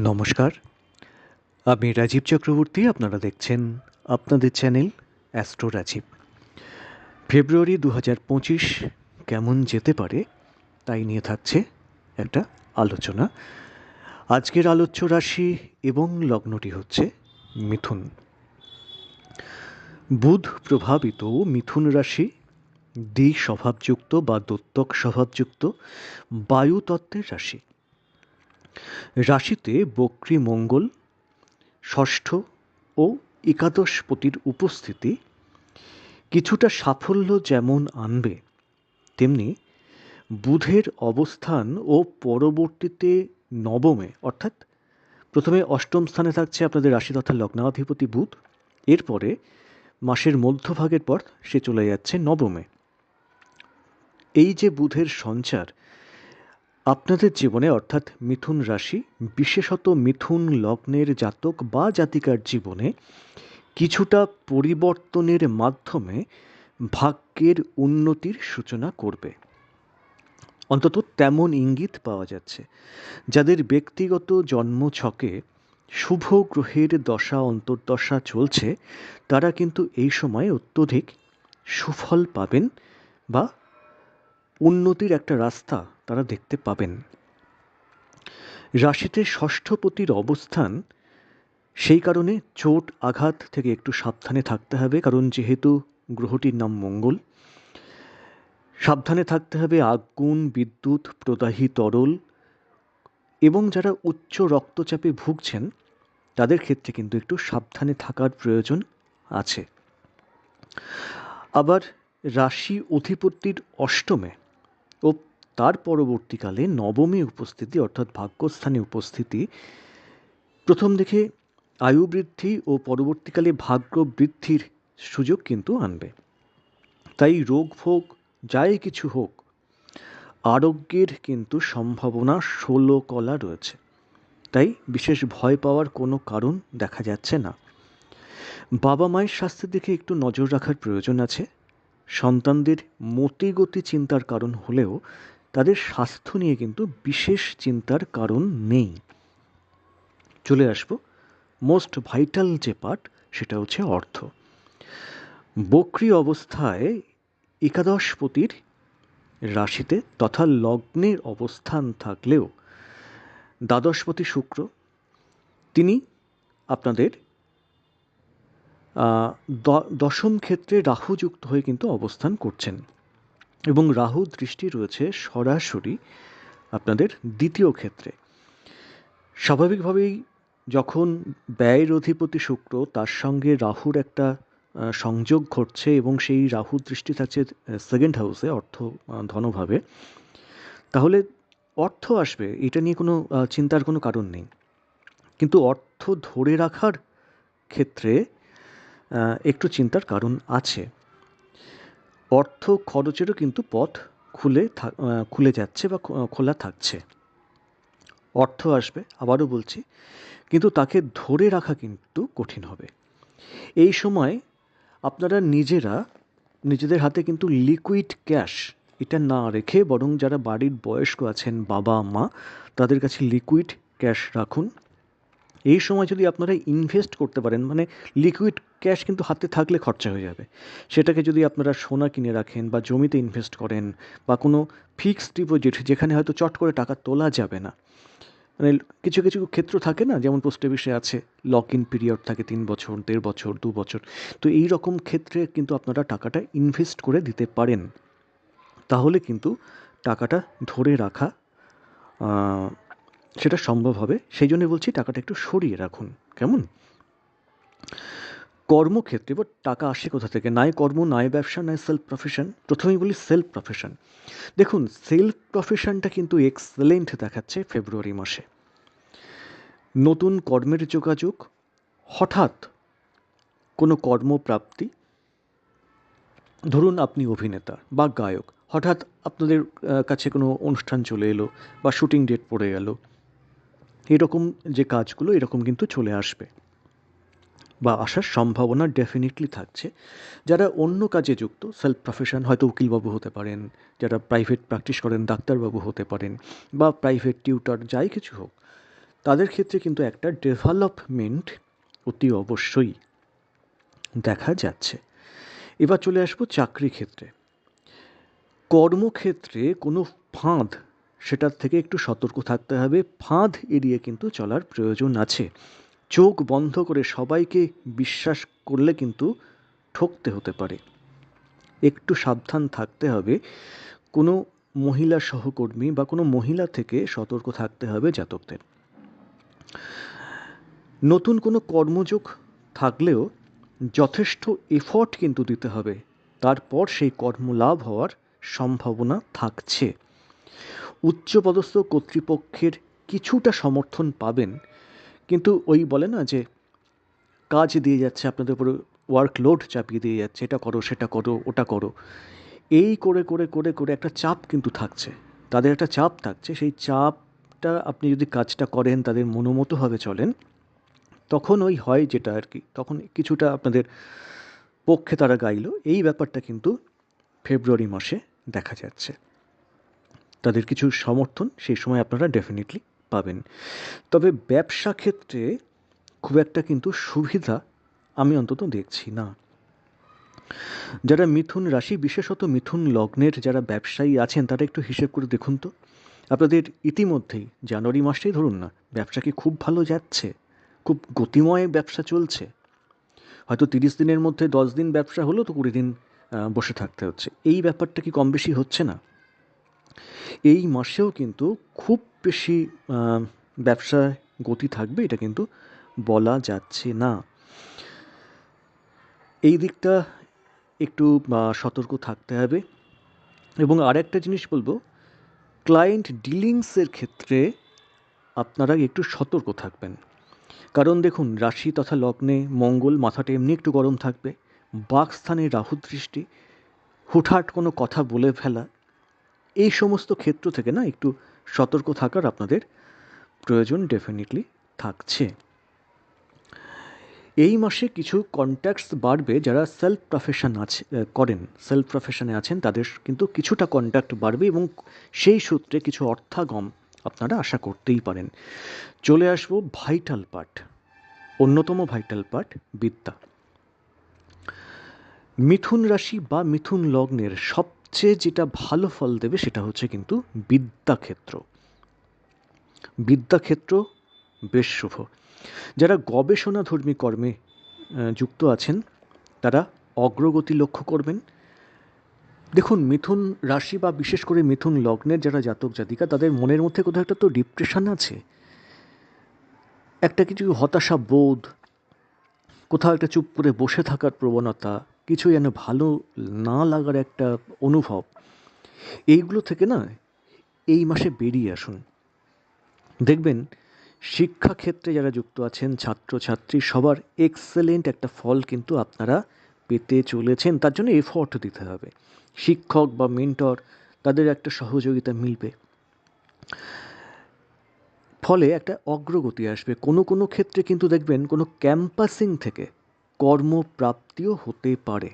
নমস্কার। আমি রাজীব চক্রবর্তী, আপনারা দেখছেন আপনাদের চ্যানেল অ্যাস্ট্রো রাজীব। ফেব্রুয়ারি দু হাজার পঁচিশ কেমন যেতে পারে, তাই নিয়ে থাকছে একটা আলোচনা। আজকের আলোচ্য রাশি এবং লগ্নটি হচ্ছে মিথুন। বুধ প্রভাবিত মিথুন রাশি, দ্বি স্বভাবযুক্ত বা দত্তক স্বভাবযুক্ত বায়ুতত্ত্বের রাশি। রাশিতে বক্রী মঙ্গল, ষষ্ঠ ও একাদশপতির উপস্থিতি কিছুটা সাফল্য যেমন আনবে, তেমনি বুধের অবস্থান ও পরবর্তীতে নবমে, অর্থাৎ প্রথমে অষ্টম স্থানে থাকছে আপনাদের রাশি তথা লগ্নাধিপতি বুধ। এরপরে মাসের মধ্যভাগের পর সে চলে যাচ্ছে নবমে। এই যে বুধের সঞ্চার আপনাদের জীবনে অর্থাৎ মিথুন রাশি, বিশেষত মিথুন লগ্নের জাতক বা জাতিকার জীবনে কিছুটা পরিবর্তনের মাধ্যমে ভাগ্যের উন্নতির সূচনা করবে। অন্তত তেমন ইঙ্গিত পাওয়া যাচ্ছে। যাদের ব্যক্তিগত জন্ম ছকে শুভ গ্রহের দশা, অন্তর্দশা চলছে, তারা কিন্তু এই সময় অত্যধিক সুফল পাবেন বা উন্নতির একটা রাস্তা তারা দেখতে পাবেন। রাশিতে ষষ্ঠপতির অবস্থান, সেই কারণে চোট আঘাত থেকে একটু সাবধানে থাকতে হবে, কারণ যেহেতু গ্রহটির নাম মঙ্গল। সাবধানে থাকতে হবে, আগুন, বিদ্যুৎ, প্রদাহী তরল এবং যারা উচ্চ রক্তচাপে ভুগছেন, তাদের ক্ষেত্রে কিন্তু একটু সাবধানে থাকার প্রয়োজন আছে। আবার রাশি অধিপতির অষ্টমে তার পরবর্তীকালে নবমী উপস্থিতি, অর্থাৎ ভাগ্যস্থানে উপস্থিতি, প্রথম দেখে আয়ু বৃদ্ধি ও পরবর্তীকালে ভাগ্য বৃদ্ধির সুযোগ কিন্তু আনবে। তাই রোগ ভোগ, যাই কিছু হোক, আরোগ্যের কিন্তু সম্ভাবনা ষোলো কলা রয়েছে। তাই বিশেষ ভয় পাওয়ার কোনো কারণ দেখা যাচ্ছে না। বাবা মায়ের স্বাস্থ্যের দিকে একটু নজর রাখার প্রয়োজন আছে। সন্তানদের মতিগতি চিন্তার কারণ হলেও তাদের স্বাস্থ্য নিয়ে কিন্তু বিশেষ চিন্তার কারণ নেই। চলে আসব। মোস্ট ভাইটাল যে পার্ট সেটা হচ্ছে অর্থ। বক্রি অবস্থায় একাদশপতির রাশিতে তথা লগ্নের অবস্থান থাকলেও দ্বাদশপতি শুক্র, তিনি আপনাদের দশম ক্ষেত্রে রাহুযুক্ত হয়ে কিন্তু অবস্থান করছেন। এবং রাহু দৃষ্টি রয়েছে সরাসরি আপনাদের দ্বিতীয় ক্ষেত্রে। স্বাভাবিকভাবেই যখন ব্যয়ের অধিপতি শুক্র, তার সঙ্গে রাহুর একটা সংযোগ ঘটছে এবং সেই রাহু দৃষ্টি থাকছে সেকেন্ড হাউসে অর্থ ধনভাবে, তাহলে অর্থ আসবে। এটা নিয়ে কোনো চিন্তার কোনো কারণ নেই। কিন্তু অর্থ ধরে রাখার ক্ষেত্রে একটু চিন্তার কারণ আছে। অর্থ খরচেরও কিন্তু পথ খুলে খুলে যাচ্ছে বা খোলা থাকছে। অর্থ আসবে, আবারও বলছি, কিন্তু তাকে ধরে রাখা কিন্তু কঠিন হবে। এই সময় আপনারা নিজেরা, নিজেদের হাতে কিন্তু লিকুইড ক্যাশ এটা না রেখে বরং যারা বাড়ির বয়স্ক আছেন, বাবা, মা, তাদের কাছে লিকুইড ক্যাশ রাখুন। এই সময় যদি আপনারা ইনভেস্ট করতে পারেন মানে লিকুইড ক্যাশ কিন্তু হাতে থাকলে খরচা হয়ে যাবে। সেটাকে যদি আপনারা সোনা কিনে রাখেন বা জমিতে ইনভেস্ট করেন বা কোনো ফিক্সড ডিপোজিট যেখানে হয়তো চট করে টাকা তোলা যাবে না। মানে কিছু কিছু ক্ষেত্র থাকে না, যেমন পোস্ট অফিসে আছে লক ইন পিরিয়ড থাকে তিন বছর, দেড় বছর, দু বছর। তো এই রকম ক্ষেত্রে কিন্তু আপনারা টাকাটা ইনভেস্ট করে দিতে পারেন। তাহলে কিন্তু টাকাটা ধরে রাখা সেটা সম্ভব হবে। সেই জন্য বলছি টাকাটা একটু সরিয়ে রাখুন। কেমন? কর্মক্ষেত্রে বা টাকা আসে কোথা থেকে? নাই কর্ম, নাই ব্যবসা, নাই সেলফ প্রফেশন প্রথমেই বলি সেলফ প্রফেশন দেখুন সেলফ প্রফেশনটা কিন্তু এক্সেলেন্ট দেখাচ্ছে ফেব্রুয়ারি মাসে। নতুন কর্মের যোগাযোগ, হঠাৎ কোনো কর্মপ্রাপ্তি, ধরুন আপনি অভিনেতা বা গায়ক, হঠাৎ আপনাদের কাছে কোনো অনুষ্ঠান চলে এলো বা শুটিং ডেট পড়ে গেল, এরকম যে কাজগুলো, এরকম কিন্তু চলে আসবে। বা আসার সম্ভাবনা ডেফিনেটলি থাকছে। যারা অন্য কাজে যুক্ত সেলফ প্রফেশন হয়তো উকিলবাবু হতে পারেন, যারা প্রাইভেট প্র্যাকটিস করেন, ডাক্তারবাবু হতে পারেন, বা প্রাইভেট টিউটার যাই কিছু হোক, তাদের ক্ষেত্রে কিন্তু একটা ডেভেলপমেন্ট অতি অবশ্যই দেখা যাচ্ছে। এবার চলে আসব চাকরি ক্ষেত্রে। কর্মক্ষেত্রে কোনো ফাঁদ, সেটার থেকে একটু সতর্ক থাকতে হবে। ফাঁদ এড়িয়ে কিন্তু চলার প্রয়োজন আছে। চোখ বন্ধ করে সবাইকে বিশ্বাস করলে কিন্তু ঠকতে হতে পারে। একটু সাবধান থাকতে হবে। কোনো মহিলা সহকর্মী বা কোনো মহিলা থেকে সতর্ক থাকতে হবে জাতকদের। নতুন কোনো কর্মযোগ থাকলেও যথেষ্ট এফর্ট কিন্তু দিতে হবে। তারপর সেই কর্ম লাভ হওয়ার সম্ভাবনা থাকছে। উচ্চপদস্থ কর্তৃপক্ষের কিছুটা সমর্থন পাবেন কিন্তু ওই বলে না যে কাজ দিয়ে যাচ্ছে, আপনাদের উপরে ওয়ার্কলোড চাপিয়ে দিয়ে যাচ্ছে, এটা করো, সেটা করো, ওটা করো। এই করে করে করে করে একটা চাপ কিন্তু থাকছে। তাদের একটা চাপ থাকছে, সেই চাপটা আপনি যদি কাজটা করেন, তাদের মনোমতোভাবে চলেন, তখন ওই হয় যেটা আর কি, তখন কিছুটা আপনাদের পক্ষে তারা গাইল। এই ব্যাপারটা কিন্তু ফেব্রুয়ারি মাসে দেখা যাচ্ছে। তাদের কিছু সমর্থন, সেই সময় আপনারা ডেফিনেটলি পাবেন। তবে ব্যবসা ক্ষেত্রে খুব একটা কিন্তু সুবিধা আমি অন্তত দেখছি না। যারা মিথুন রাশি, বিশেষত মিথুন লগ্নের যারা ব্যবসায়ী আছেন, তারা একটু হিসেব করে দেখুন তো। আপনাদের ইতিমধ্যেই জানুয়ারি মাসেই ধরুন না, ব্যবসা কি খুব ভালো যাচ্ছে? খুব গতিময় ব্যবসা চলছে। হয়তো তিরিশ দিনের মধ্যে দশ দিন ব্যবসা হলো তো কুড়ি দিন বসে থাকতে হচ্ছে। এই ব্যাপারটা কি কম বেশি হচ্ছে না? এই মাসেও কিন্তু খুব বেশি ব্যবসায় গতি থাকবে, এটা কিন্তু বলা যাচ্ছে না। এই দিকটা একটু সতর্ক থাকতে হবে। এবং আরেকটা জিনিস বলব ক্লায়েন্ট ডিলিংসের ক্ষেত্রে আপনারা একটু সতর্ক থাকবেন। কারণ দেখুন, রাশি তথা লগ্নে মঙ্গল মাথাটা এমনি একটু গরম থাকবে বাকস্থানে রাহু দৃষ্টি, হুটহাট কোনো কথা বলে ফেলা এই সমস্ত ক্ষেত্র থেকে না একটু সতর্ক থাকার আপনাদের প্রয়োজন ডেফিনেটলি থাকছে। এই মাসে কিছু কন্ট্যাক্টস বাড়বে যারা সেলফ প্রফেশন আছে করেন। সেলফ প্রফেশনে আছেন, তাদের কিন্তু কিছুটা কন্ট্যাক্ট বাড়বে এবং সেই সূত্রে কিছু অর্থাগম আপনারা আশা করতেই পারেন। চলে আসব ভাইটাল পার্ট অন্যতম ভাইটাল পার্ট বিদ্যা। মিথুন রাশি বা মিথুন লগ্নের সবচেয়ে যেটা ভালো ফল দেবে সেটা হচ্ছে কিন্তু বিদ্যাক্ষেত্র। বিদ্যাক্ষেত্র বেশ শুভ। যারা গবেষণাধর্মী কর্মে যুক্ত আছেন, তারা অগ্রগতি লক্ষ্য করবেন। দেখুন, মিথুন রাশি বা বিশেষ করে মিথুন লগ্নের যারা জাতক জাতিকা, তাদের মনের মধ্যে কোথাও একটা তো ডিপ্রেশন আছে। একটা কিছু হতাশা বোধ, কোথাও একটা চুপ করে বসে থাকার প্রবণতা কিছু যেন ভালো না লাগার একটা অনুভব। এইগুলো থেকে না এই মাসে বেরিয়ে আসুন। দেখবেন শিক্ষাক্ষেত্রে যারা যুক্ত আছেন, ছাত্রছাত্রী, সবার এক্সেলেন্ট একটা ফল কিন্তু আপনারা পেতে চলেছেন। তার জন্য এফর্ট দিতে হবে। শিক্ষক বা মেন্টর তাদের একটা সহযোগিতা মিলবে। ফলে একটা অগ্রগতি আসবে। কোনো কোনো ক্ষেত্রে কিন্তু দেখবেন কোনো ক্যাম্পাসিং থেকে কর্মপ্রাপ্তিও হতে পারে।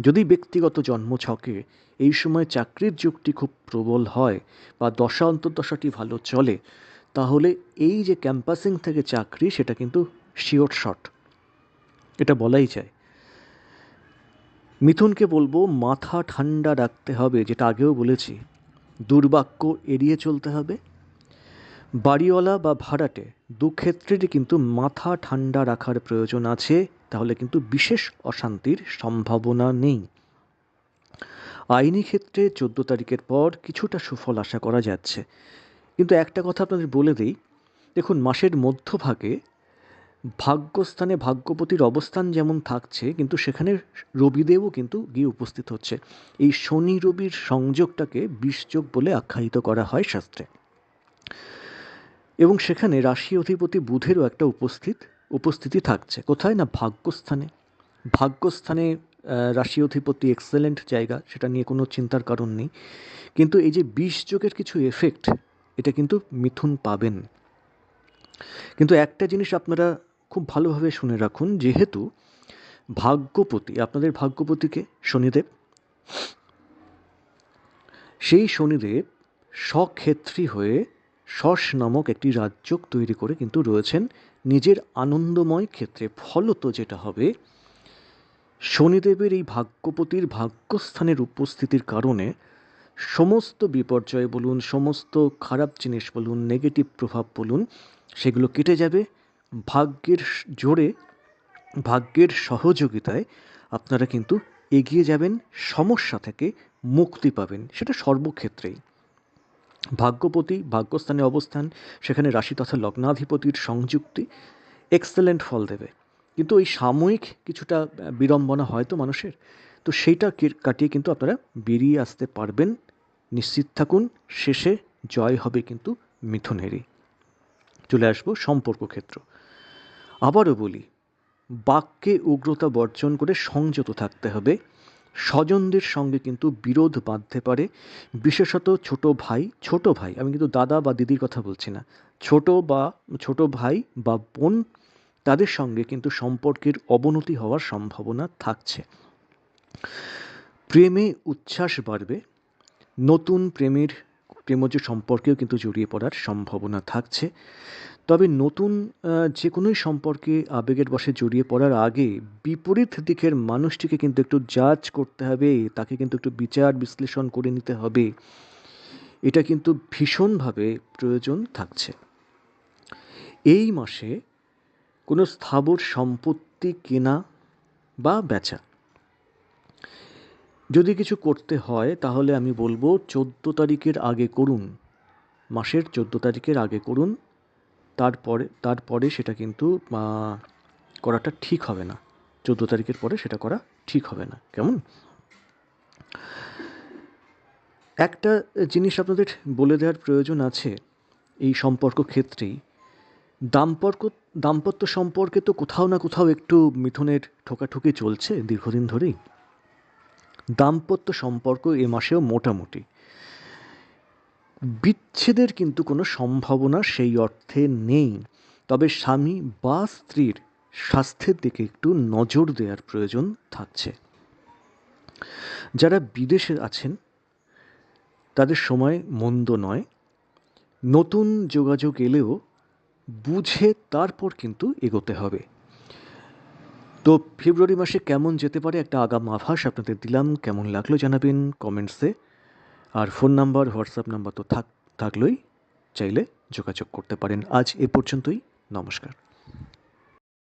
যদি ব্যক্তিগত জন্মছকে এই সময় চাকরির যুগটি খুব প্রবল হয় বা দশা অন্তর্দশাটি ভালো চলে, তাহলে এই যে ক্যাম্পাসিং থেকে চাকরি, সেটা কিন্তু শিওর শট। এটা বলাই যায়। মিথুনকে বলব, মাথা ঠান্ডা রাখতে হবে, যেটা আগেও বলেছি। দুর্বাক্য এড়িয়ে চলতে হবে। বাড়িওয়ালা বা ভাড়াটে দু ক্ষেত্রেরই কিন্তু মাথা ঠান্ডা রাখার প্রয়োজন আছে। তাহলে কিন্তু বিশেষ অশান্তির সম্ভাবনা নেই। আইনি ক্ষেত্রে চোদ্দ তারিখের পর কিছুটা সুফল আশা করা যাচ্ছে। কিন্তু একটা কথা আপনাদের বলে দিই, দেখুন মাসের মধ্যভাগে ভাগ্যস্থানে ভাগ্যপতির অবস্থান যেমন থাকছে, কিন্তু সেখানে রবিদেবও কিন্তু গিয়ে উপস্থিত হচ্ছে। এই শনি রবির সংযোগটাকে বিষযোগ বলে আখ্যায়িত করা হয় শাস্ত্রে। এবং সেখানে রাশি অধিপতি বুধেরও একটা উপস্থিত। উপস্থিতি থাকছে। কোথায় না ভাগ্যস্থানে? ভাগ্যস্থানে রাশি অধিপতি এক্সেলেন্ট জায়গা, সেটা নিয়ে কোনো চিন্তার কারণ নেই। কিন্তু এই যে বিষ যোগের কিছু এফেক্ট এটা কিন্তু মিথুন পাবেন। কিন্তু একটা জিনিস আপনারা খুব ভালোভাবে শুনে রাখুন, যেহেতু ভাগ্যপতি, আপনাদের ভাগ্যপতিকে শনিদেব। সেই শনিদেব স্বক্ষেত্রী হয়ে শস নামক একটি রাজ্যক তৈরি করে কিন্তু রয়েছেন নিজের আনন্দময় ক্ষেত্রে। ফলত যেটা হবে, শনিদেবের এই ভাগ্যপতির ভাগ্যস্থানের উপস্থিতির কারণে সমস্ত বিপর্যয় বলুন, সমস্ত খারাপ জিনিস বলুন নেগেটিভ প্রভাব বলুন, সেগুলো কেটে যাবে। ভাগ্যের জোরে, ভাগ্যের সহযোগিতায় আপনারা কিন্তু এগিয়ে যাবেন, সমস্যা থেকে মুক্তি পাবেন। সেটা সর্বক্ষেত্রেই। ভাগ্যপতি, ভাগ্যস্থানে অবস্থান, সেখানে রাশি তথা লগ্নাধিপতির সংযুক্তি এক্সেলেন্ট ফল দেবে। কিন্তু ওই সাময়িক কিছুটা বিড়ম্বনা হয়তো মানুষের, তো সেইটা কাটিয়ে কিন্তু আপনারা বেরিয়ে আসতে পারবেন। নিশ্চিত থাকুন, শেষে জয় হবে কিন্তু মিথুনেরই। চলে আসব সম্পর্ক ক্ষেত্র। আবারও বলি, বাক্যে উগ্রতা বর্জন করে সংযত থাকতে হবে। স্বজনদের সঙ্গে কিন্তু বিরোধ বাঁধতে পারে। বিশেষত ছোট ভাই ছোট ভাই, আমি কিন্তু দাদা বা দিদির কথা বলছি না। ছোট বা, ছোট ভাই বা বোন, তাদের সঙ্গে কিন্তু সম্পর্কের অবনতি হওয়ার সম্ভাবনা থাকছে। প্রেমে উচ্ছ্বাস বাড়বে। নতুন প্রেমের প্রেমজ সম্পর্কেও কিন্তু জড়িয়ে পড়ার সম্ভাবনা থাকছে। তবে নতুন যে কোনোই সম্পর্কে আবেগের বশে জড়িয়ে পড়ার আগে বিপরীত দিকের মানুষটিকে কিন্তু একটু জাজ করতে হবে, তাকে কিন্তু একটু বিচার, বিশ্লেষণ করে নিতে হবে। এটা কিন্তু ভীষণভাবে প্রয়োজন থাকছে। এই মাসে কোনো স্থাবর সম্পত্তি কেনা বা বেচা যদি কিছু করতে হয়, তাহলে আমি বলব চোদ্দ তারিখের আগে করুন। মাসের চোদ্দ তারিখের আগে করুন। তারপরে তারপরে সেটা কিন্তু করাটা ঠিক হবে না। চোদ্দ তারিখের পরে সেটা করা ঠিক হবে না। কেমন? একটা জিনিস আপনাদের বলে দেওয়ার প্রয়োজন আছে এই সম্পর্ক ক্ষেত্রেই। দাম্পর্ক, দাম্পত্য সম্পর্কে তো কোথাও না কোথাও একটু মিথুনের ঠোকাঠুকি চলছে দীর্ঘদিন ধরেই। দাম্পত্য সম্পর্ক এ মাসেও মোটামুটি। বিচ্ছেদের কিন্তু কোনো সম্ভাবনা সেই অর্থে নেই। তবে স্বামী বা স্ত্রীর স্বাস্থ্যের দিকে একটু নজর দেওয়ার প্রয়োজন থাকছে। যারা বিদেশে আছেন, তাদের সময় মন্দ নয়। নতুন যোগাযোগ এলেও বুঝে তারপর কিন্তু এগোতে হবে। তো ফেব্রুয়ারি মাসে কেমন যেতে পারে একটা আগাম আভাস আপনাদের দিলাম। কেমন লাগল জানাবেন কমেন্টসে আর ফোন নাম্বার হোয়াটসঅ্যাপ নাম্বার তো থাক, থাকলোই। চাইলে যোগাযোগ করতে পারেন। আজ এ পর্যন্তই। নমস্কার।